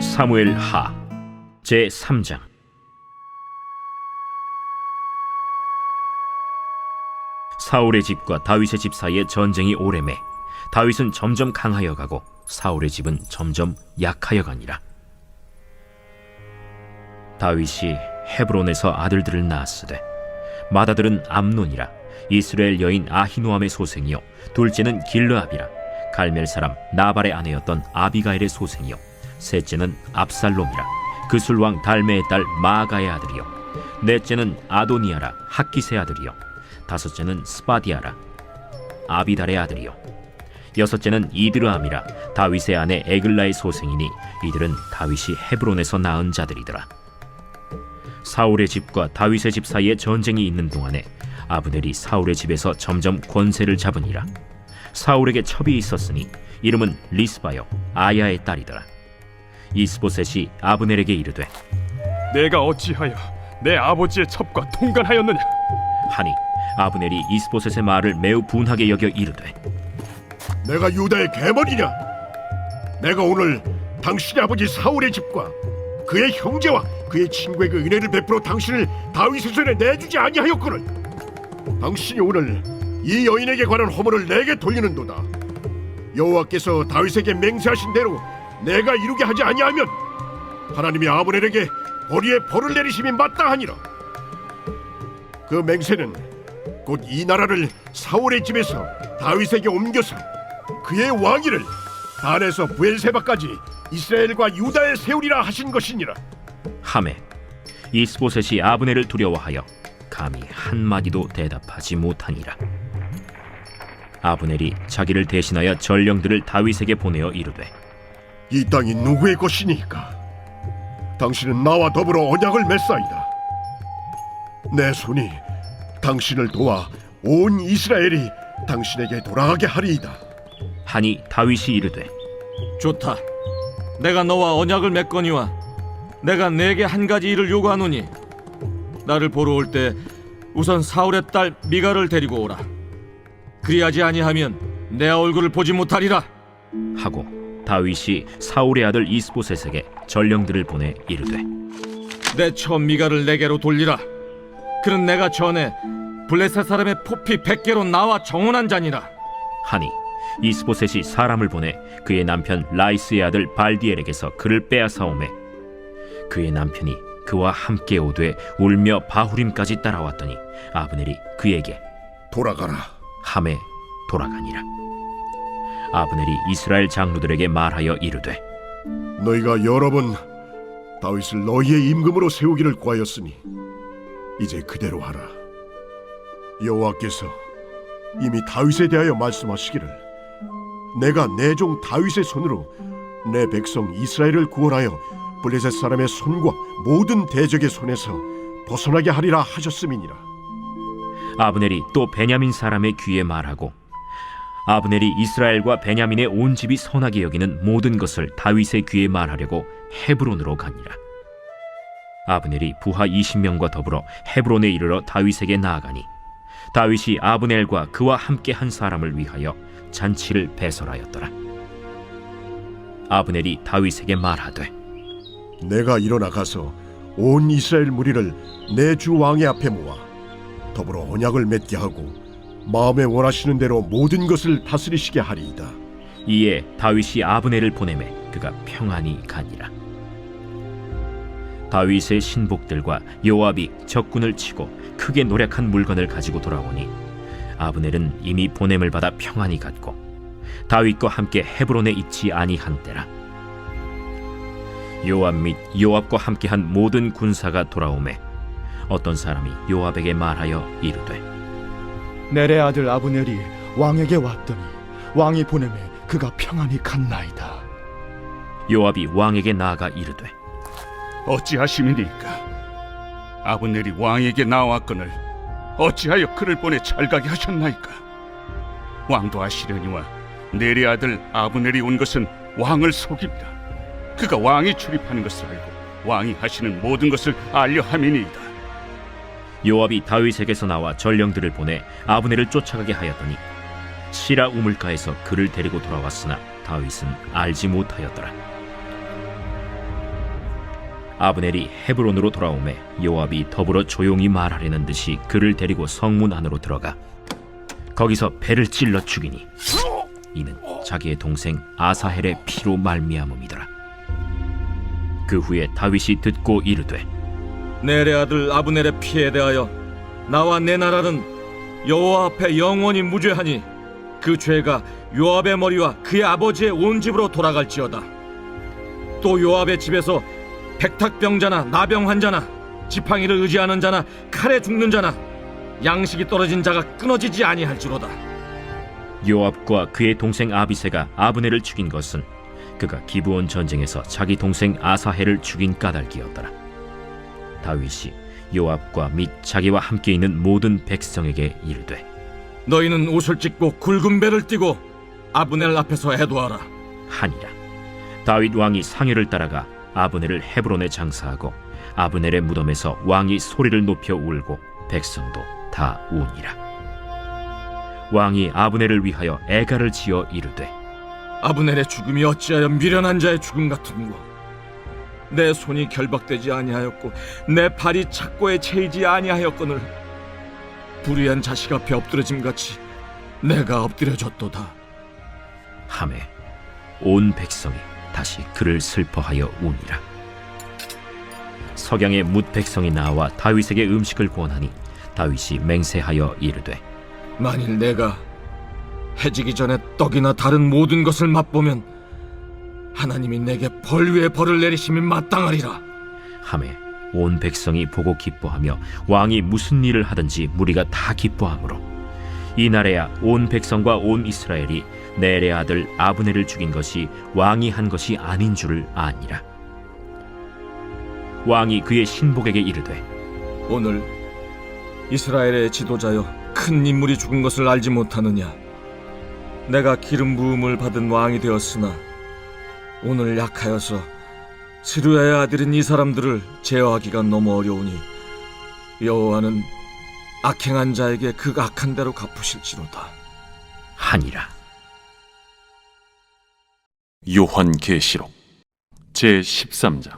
사무엘 하 제 3장. 사울의 집과 다윗의 집 사이에 전쟁이 오래매 다윗은 점점 강하여 가고 사울의 집은 점점 약하여 가니라. 다윗이 헤브론에서 아들들을 낳았으되 맏아들은 암논이라 이스라엘 여인 아히노암의 소생이요 둘째는 길르압이라 갈멜 사람 나발의 아내였던 아비가일의 소생이요 셋째는 압살롬이라 그술 왕 달메의 딸 마아가의 아들이요 넷째는 아도니아라 학기세 아들이요 다섯째는 스바디아라 아비달의 아들이요 여섯째는 이드르암이라 다윗의 아내 에글라의 소생이니 이들은 다윗이 헤브론에서 낳은 자들이더라 사울의 집과 다윗의 집 사이에 전쟁이 있는 동안에 아브넬이 사울의 집에서 점점 권세를 잡으니라 사울에게 첩이 있었으니 이름은 리스바요 아야의 딸이더라 이스보셋이 아브넬에게 이르되 내가 어찌하여 내 아버지의 첩과 통관하였느냐? 하니 아브넬이 이스보셋의 말을 매우 분하게 여겨 이르되 내가 유다의 개머리냐? 내가 오늘 당신의 아버지 사울의 집과 그의 형제와 그의 친구에게 은혜를 베풀어 당신을 다윗의 손에 내주지 아니하였거늘. 당신이 오늘 이 여인에게 관한 허물을 내게 돌리는도다. 여호와께서 다윗에게 맹세하신 대로 내가 이루게 하지 아니하면 하나님이 아브넬에게 벌이에 벌을 내리심이 마땅하니라. 그 맹세는 곧 이 나라를 사울의 집에서 다윗에게 옮겨서 그의 왕위를 단에서 부엘세바까지 이스라엘과 유다에 세우리라 하신 것이니라. 하메 이스보셋이 아브넬을 두려워하여 감히 한 마디도 대답하지 못하니라 아브넬이 자기를 대신하여 전령들을 다윗에게 보내어 이르되 이 땅이 누구의 것이니까? 당신은 나와 더불어 언약을 맺사이다. 내 손이 당신을 도와 온 이스라엘이 당신에게 돌아가게 하리이다. 하니 다윗이 이르되 좋다. 내가 너와 언약을 맺거니와 내가 내게 한 가지 일을 요구하노니 나를 보러 올 때 우선 사울의 딸 미가를 데리고 오라. 그리하지 아니하면 내 얼굴을 보지 못하리라. 하고 다윗이 사울의 아들 이스보셋에게 전령들을 보내 이르되 내처 미가를 내게로 돌리라. 그는 내가 전에 블레셋 사람의 포피 백개로 나와 정원한 자니라. 하니 이스보셋이 사람을 보내 그의 남편 라이스의 아들 발디엘에게서 그를 빼앗아오매 그의 남편이 그와 함께 오되 울며 바후림까지 따라왔더니 아브넬이 그에게 돌아가라. 함에 돌아가니라 아브넬이 이스라엘 장로들에게 말하여 이르되 너희가 여러 번 다윗을 너희의 임금으로 세우기를 구하였으니 이제 그대로 하라. 여호와께서 이미 다윗에 대하여 말씀하시기를 내가 내 종 다윗의 손으로 내 백성 이스라엘을 구원하여 블레셋 사람의 손과 모든 대적의 손에서 벗어나게 하리라 하셨음이니라. 아브넬이 또 베냐민 사람의 귀에 말하고 아브넬이 이스라엘과 베냐민의 온 집이 선하게 여기는 모든 것을 다윗의 귀에 말하려고 헤브론으로 가니라 아브넬이 부하 20명과 더불어 헤브론에 이르러 다윗에게 나아가니 다윗이 아브넬과 그와 함께 한 사람을 위하여 잔치를 배설하였더라 아브넬이 다윗에게 말하되 내가 일어나 가서 온 이스라엘 무리를 내 주 왕의 앞에 모아 더불어 언약을 맺게 하고 마음에 원하시는 대로 모든 것을 다스리시게 하리이다. 이에 다윗이 아브넬을 보내매 그가 평안히 가니라. 다윗의 신복들과 요압이 적군을 치고 크게 노력한 물건을 가지고 돌아오니 아브넬은 이미 보냄을 받아 평안히 갔고 다윗과 함께 헤브론에 있지 아니한 때라. 요압 및 요압과 함께한 모든 군사가 돌아오매 어떤 사람이 요압에게 말하여 이르되 넬의 아들 아브넬이 왕에게 왔더니 왕이 보내매 그가 평안히 갔나이다. 요압이 왕에게 나아가 이르되 어찌하심이니까? 아브넬이 왕에게 나왔거늘 어찌하여 그를 보내 잘가게 하셨나이까? 왕도 아시려니와 내리 아들 아브넬이 온 것은 왕을 속입니다. 그가 왕이 출입하는 것을 알고 왕이 하시는 모든 것을 알려 함이니이다. 요압이 다윗에게서 나와 전령들을 보내 아브넬을 쫓아가게 하였더니 시라 우물가에서 그를 데리고 돌아왔으나 다윗은 알지 못하였더라. 아브넬이 헤브론으로 돌아오매 요압이 더불어 조용히 말하려는 듯이 그를 데리고 성문 안으로 들어가 거기서 배를 찔러 죽이니 이는 자기의 동생 아사헬의 피로 말미암음이더라. 그 후에 다윗이 듣고 이르되 내래 아들 아브넬의 피에 대하여 나와 내 나라는 여호와 앞에 영원히 무죄하니 그 죄가 요압의 머리와 그의 아버지의 온 집으로 돌아갈지어다. 또 요압의 집에서 백탁병자나 나병 환자나 지팡이를 의지하는 자나 칼에 죽는 자나 양식이 떨어진 자가 끊어지지 아니할지로다. 요압과 그의 동생 아비세가 아브넬을 죽인 것은 그가 기브온 전쟁에서 자기 동생 아사헬을 죽인 까닭이었더라. 다윗이 요압과 및 자기와 함께 있는 모든 백성에게 이르되 너희는 옷을 찢고 굵은 배를 띠고 아브넬 앞에서 애도하라. 하니라. 다윗 왕이 상여를 따라가 아브넬을 헤브론에 장사하고 아브넬의 무덤에서 왕이 소리를 높여 울고 백성도 다 우니라. 왕이 아브넬을 위하여 애가를 지어 이르되 아브넬의 죽음이 어찌하여 미련한 자의 죽음 같은고 내 손이 결박되지 아니하였고 내 발이 착고에 채이지 아니하였거늘 불의한 자식 앞에 엎드러짐 같이 내가 엎드려졌도다 함에 온 백성이 다시 그를 슬퍼하여 우니라. 석양에 뭇 백성이 나와 다윗에게 음식을 구원하니 다윗이 맹세하여 이르되 만일 내가 해지기 전에 떡이나 다른 모든 것을 맛보면 하나님이 내게 벌 위에 벌을 내리심이 마땅하리라 함에 온 백성이 보고 기뻐하며 왕이 무슨 일을 하든지 무리가 다 기뻐하므로 이날에야 온 백성과 온 이스라엘이 넬의 아들 아브넬을 죽인 것이 왕이 한 것이 아닌 줄을 아니라 왕이 그의 신복에게 이르되 오늘 이스라엘의 지도자여 큰 인물이 죽은 것을 알지 못하느냐? 내가 기름 부음을 받은 왕이 되었으나 오늘 약하여서 스루야의 아들인 이 사람들을 제어하기가 너무 어려우니 여호와는 악행한 자에게 그 악한 대로 갚으실지로다. 하니라 요한계시록 제 13장.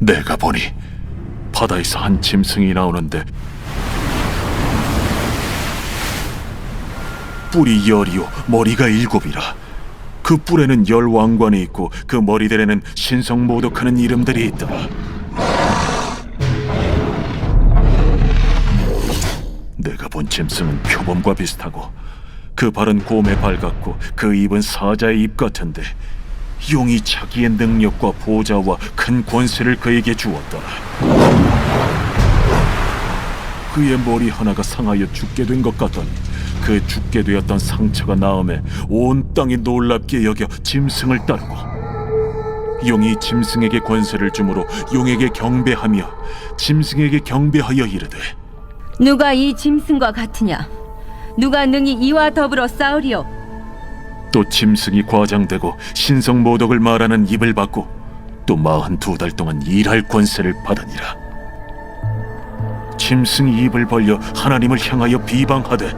내가 보니 바다에서 한 짐승이 나오는데 뿔이 열이요 머리가 일곱이라. 그 뿔에는 열 왕관이 있고 그 머리들에는 신성 모독하는 이름들이 있더라 내가 본 짐승은 표범과 비슷하고 그 발은 곰의 발 같고 그 입은 사자의 입 같은데 용이 자기의 능력과 보좌와 큰 권세를 그에게 주었더라. 그의 머리 하나가 상하여 죽게 된 것 같더니 그 죽게 되었던 상처가 나음에 온 땅이 놀랍게 여겨 짐승을 따르고 용이 짐승에게 권세를 주므로 용에게 경배하며 짐승에게 경배하여 이르되 누가 이 짐승과 같으냐? 누가 능히 이와 더불어 싸우리요? 또 짐승이 과장되고 신성 모독을 말하는 입을 받고 또 마흔 두 달 동안 일할 권세를 받으니라. 짐승이 입을 벌려 하나님을 향하여 비방하되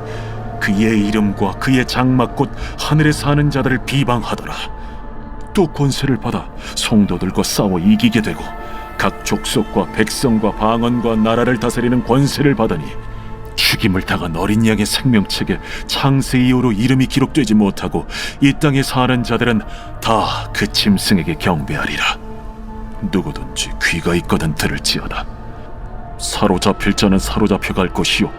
그의 이름과 그의 장막 곧 하늘에 사는 자들을 비방하더라. 또 권세를 받아 성도들과 싸워 이기게 되고 각 족속과 백성과 방언과 나라를 다스리는 권세를 받으니 죽임을 당한 어린 양의 생명책에 창세 이후로 이름이 기록되지 못하고 이 땅에 사는 자들은 다 그 짐승에게 경배하리라. 누구든지 귀가 있거든 들을지어다. 사로잡힐 자는 사로잡혀 갈 것이요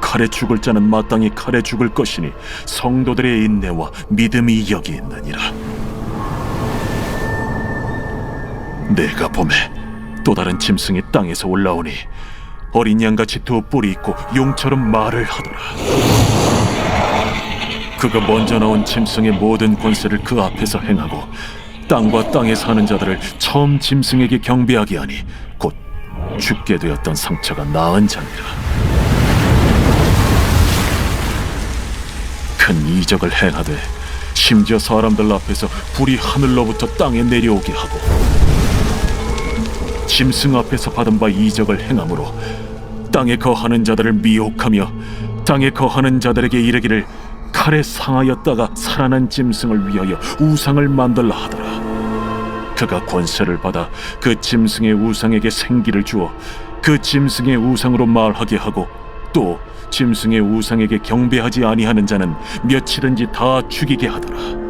칼에 죽을 자는 마땅히 칼에 죽을 것이니 성도들의 인내와 믿음이 여기 있느니라. 내가 봄에 또 다른 짐승이 땅에서 올라오니 어린 양같이 두 뿔이 있고 용처럼 말을 하더라. 그가 먼저 나온 짐승의 모든 권세를 그 앞에서 행하고 땅과 땅에 사는 자들을 처음 짐승에게 경배하게 하니 곧 죽게 되었던 상처가 나은 자니라. 큰 이적을 행하되 심지어 사람들 앞에서 불이 하늘로부터 땅에 내려오게 하고 짐승 앞에서 받은 바 이적을 행함으로 땅에 거하는 자들을 미혹하며 땅에 거하는 자들에게 이르기를 칼에 상하였다가 살아난 짐승을 위하여 우상을 만들라 하더라 그가 권세를 받아 그 짐승의 우상에게 생기를 주어 그 짐승의 우상으로 말하게 하고 또 짐승의 우상에게 경배하지 아니하는 자는 며칠은지 다 죽이게 하더라.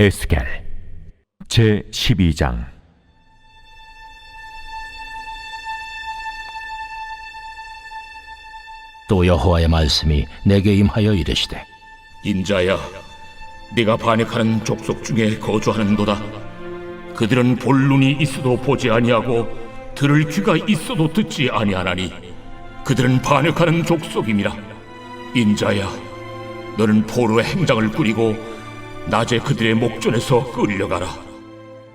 에스겔 제 12장 또 여호와의 말씀이 내게 임하여 이르시되 인자야, 네가 반역하는 족속 중에 거주하는도다. 그들은 볼 눈이 있어도 보지 아니하고 들을 귀가 있어도 듣지 아니하나니 그들은 반역하는 족속임이라. 인자야, 너는 포로의 행장을 꾸리고 낮에 그들의 목전에서 끌려가라.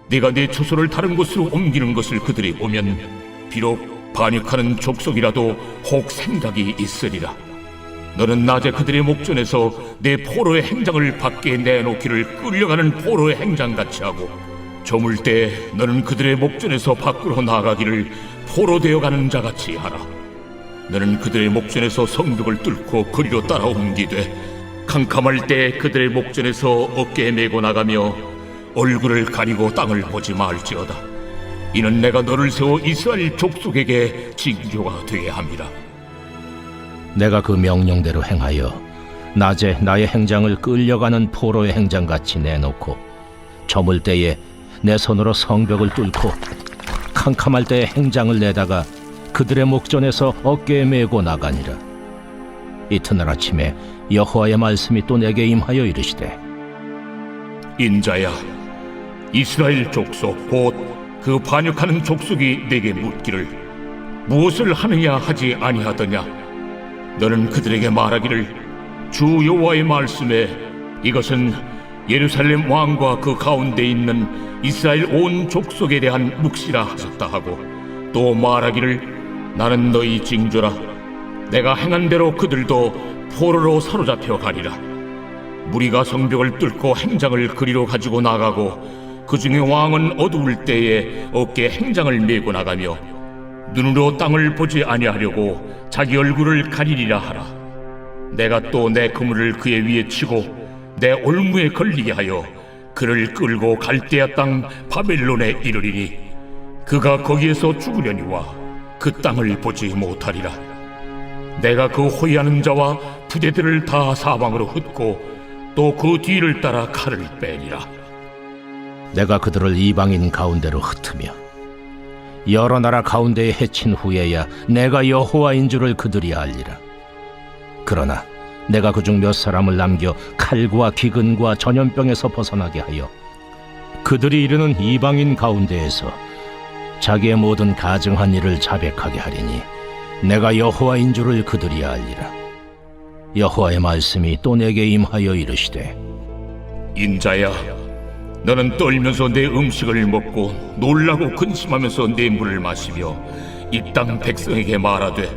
네가 내 초소를 다른 곳으로 옮기는 것을 그들이 보면 비록 반역하는 족속이라도 혹 생각이 있으리라. 너는 낮에 그들의 목전에서 내 포로의 행장을 밖에 내놓기를 끌려가는 포로의 행장같이 하고 저물 때 너는 그들의 목전에서 밖으로 나가기를 포로 되어가는 자같이 하라. 너는 그들의 목전에서 성벽을 뚫고 거리로 따라 옮기되 캄캄할 때 그들의 목전에서 어깨에 메고 나가며 얼굴을 가리고 땅을 보지 말지어다. 이는 내가 너를 세워 이스라엘 족속에게 징조가 되게 함이라. 내가 그 명령대로 행하여 낮에 나의 행장을 끌려가는 포로의 행장같이 내놓고 저물 때에 내 손으로 성벽을 뚫고 캄캄할 때에 행장을 내다가 그들의 목전에서 어깨에 메고 나가니라 이튿날 아침에 여호와의 말씀이 또 내게 임하여 이르시되 인자야, 이스라엘 족속 곧 그 반역하는 족속이 내게 묻기를 무엇을 하느냐 하지 아니하더냐? 너는 그들에게 말하기를 주 여호와의 말씀에 이것은 예루살렘 왕과 그 가운데 있는 이스라엘 온 족속에 대한 묵시라 하셨다 하고 또 말하기를 나는 너희 징조라 내가 행한 대로 그들도 포로로 사로잡혀 가리라 무리가 성벽을 뚫고 행장을 그리로 가지고 나가고 그 중에 왕은 어두울 때에 어깨에 행장을 메고 나가며 눈으로 땅을 보지 아니하려고 자기 얼굴을 가리리라 하라. 내가 또 내 그물을 그의 위에 치고 내 올무에 걸리게 하여 그를 끌고 갈대아 땅 바벨론에 이르리니 그가 거기에서 죽으려니와 그 땅을 보지 못하리라. 내가 그 호위하는 자와 부대들을 다 사방으로 흩고 또 그 뒤를 따라 칼을 빼리라. 내가 그들을 이방인 가운데로 흩으며 여러 나라 가운데에 해친 후에야 내가 여호와인 줄을 그들이 알리라. 그러나 내가 그중 몇 사람을 남겨 칼과 기근과 전염병에서 벗어나게 하여 그들이 이르는 이방인 가운데에서 자기의 모든 가증한 일을 자백하게 하리니 내가 여호와인 줄을 그들이 알리라. 여호와의 말씀이 또 내게 임하여 이르시되 인자야, 너는 떨면서 내 음식을 먹고 놀라고 근심하면서 내 물을 마시며 이 땅 백성에게 말하되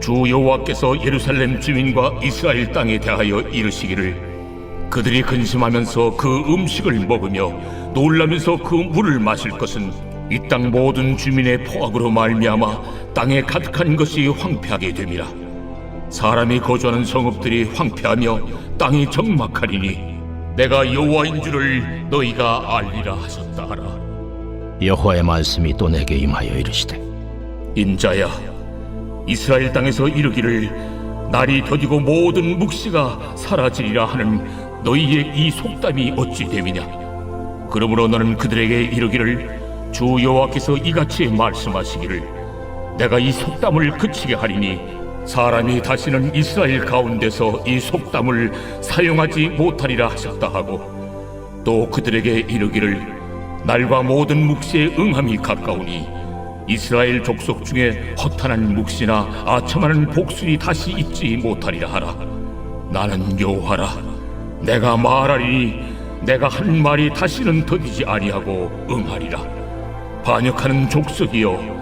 주 여호와께서 예루살렘 주민과 이스라엘 땅에 대하여 이르시기를 그들이 근심하면서 그 음식을 먹으며 놀라면서 그 물을 마실 것은 이 땅 모든 주민의 포악으로 말미암아 땅에 가득한 것이 황폐하게 됨이라. 사람이 거주하는 성읍들이 황폐하며 땅이 적막하리니 내가 여호와인 줄을 너희가 알리라 하셨다 하라. 여호와의 말씀이 또 내게 임하여 이르시되 인자야 이스라엘 땅에서 이르기를 날이 더디고 모든 묵시가 사라지리라 하는 너희의 이 속담이 어찌 됨이냐? 그러므로 너는 그들에게 이르기를 주 여호와께서 이같이 말씀하시기를 내가 이 속담을 그치게 하리니 사람이 다시는 이스라엘 가운데서 이 속담을 사용하지 못하리라 하셨다 하고 또 그들에게 이르기를 날과 모든 묵시의 응함이 가까우니 이스라엘 족속 중에 허탄한 묵시나 아첨하는 복술이 다시 있지 못하리라 하라. 나는 여호와라. 내가 말하리니 내가 한 말이 다시는 더디지 아니하고 응하리라. 반역하는 족속이여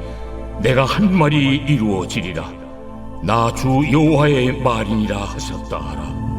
내가 한 말이 이루어지리라. 나 주 여호와의 말이니라 하셨다 하라